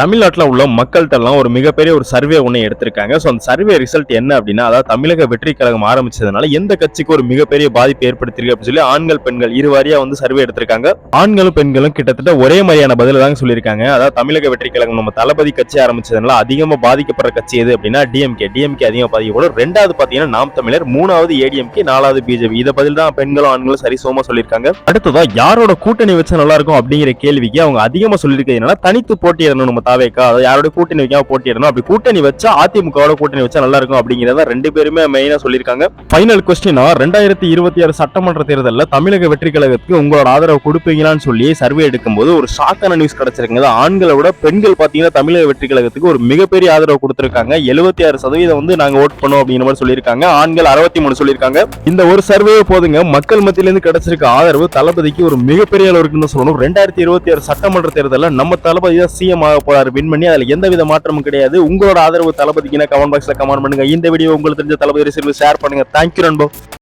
தமிழ்நாட்டில் உள்ள மக்கள்கிட்டலாம் ஒரு மிகப்பெரிய ஒரு சர்வே ஒன்று எடுத்திருக்காங்க. ஸோ அந்த சர்வே ரிசல்ட் என்ன அப்படின்னா அதாவது தமிழக வெற்றி கழகம் ஆரம்பிச்சதுனால எந்த கட்சிக்கு ஒரு மிகப்பெரிய பாதிப்பு ஏற்படுத்திருக்கு அப்படின்னு சொல்லி ஆண்கள் பெண்கள் இருவாரியா வந்து சர்வே எடுத்திருக்காங்க. ஆண்களும் பெண்களும் கிட்டத்தட்ட ஒரே மாதிரியான பதில் தாங்க சொல்லியிருக்காங்க. அதாவது தமிழக வெற்றி கழகம் நம்ம தளபதி கட்சி ஆரம்பிச்சதுனால அதிகமாக பாதிக்கப்படுற கட்சி எது அப்படின்னா டிஎம்கே டிஎம்கே அதிகமாக பாதிக்கப்படும் ரெண்டாவது பார்த்தீங்கன்னா நாம் தமிழர் மூணாவது ஏடிஎம்கே நாலாவது பிஜேபி இதை பதில் தான் பெண்களும் ஆண்களும் சரிசமமா சொல்லியிருக்காங்க. அடுத்ததான் யாரோட கூட்டணி வச்சா நல்லா இருக்கும் அப்படிங்கிற கேள்விக்கு அவங்க அதிகமாக சொல்லியிருக்கிறதுனால தனித்து போட்டியிடணும் நம்ம தாவேக்கா அதாவது யாரோட கூட்டணி வைக்காம போட்டியிடணும். அப்படி கூட்டணி வச்சா அதிமுகவோட கூட்டணி வச்சா நல்லா இருக்கும் அப்படிங்கிறத ரெண்டு பேருமே மெயினா சொல்லியிருக்காங்க. ஃபைனல் கொஸ்டினா ரெண்டாயிரத்தி இருபத்தி ஆறு சட்டமன்ற தேர்தலில் தமிழக வெற்றி கழகத்துக்கு உங்களோட ஆதரவு கொடுப்பீங்களான்னு சொல்லி சர்வே எடுக்கும்போது ஒரு ஷாக்கான நியூஸ் கிடைச்சிருக்குங்க. ஆண்களை விட பெண்கள் பார்த்தீங்கன்னா தமிழக வெற்றி கழகத்துக்கு ஒரு மிகப்பெரிய ஆதரவு கொடுத்திருக்காங்க. எழுபத்தி ஆறு சதவீதம் வந்து நாங்கள் ஓட் பண்ணோம் அப்படிங்கிற மாதிரி சொல்லியிருக்காங்க. ஆண்கள் அறுபத்தி மூணு சொல்லியிருக்காங்க. இந்த ஒரு சர்வே போதுங்க. மக்கள் மத்தியிலிருந்து கிடைச்சிருக்க ஆதரவு தளபதிக்கு ஒரு மிகப்பெரிய அளவு இருக்குன்னு சொல்லணும். ரெண்டாயிரத்தி இருபத்தி ஆறு சட்டமன்ற தேர்தலில் நம்ம தளபதி தான் சிஎம் ஆக போறாரு. வின் பண்ணி அதுல எந்த வித மாற்றமும் கிடையாது. உங்களோட ஆதரவு தளபதிக்கு கமெண்ட் பாக்ஸ்ல கமெண்ட் பண்ணுங்க. இந்த வீடியோ உங்களுக்கு தெரிஞ்ச தளபதி ஷேர் பண்ணுங்க. தேங்க்யூ நண்போ.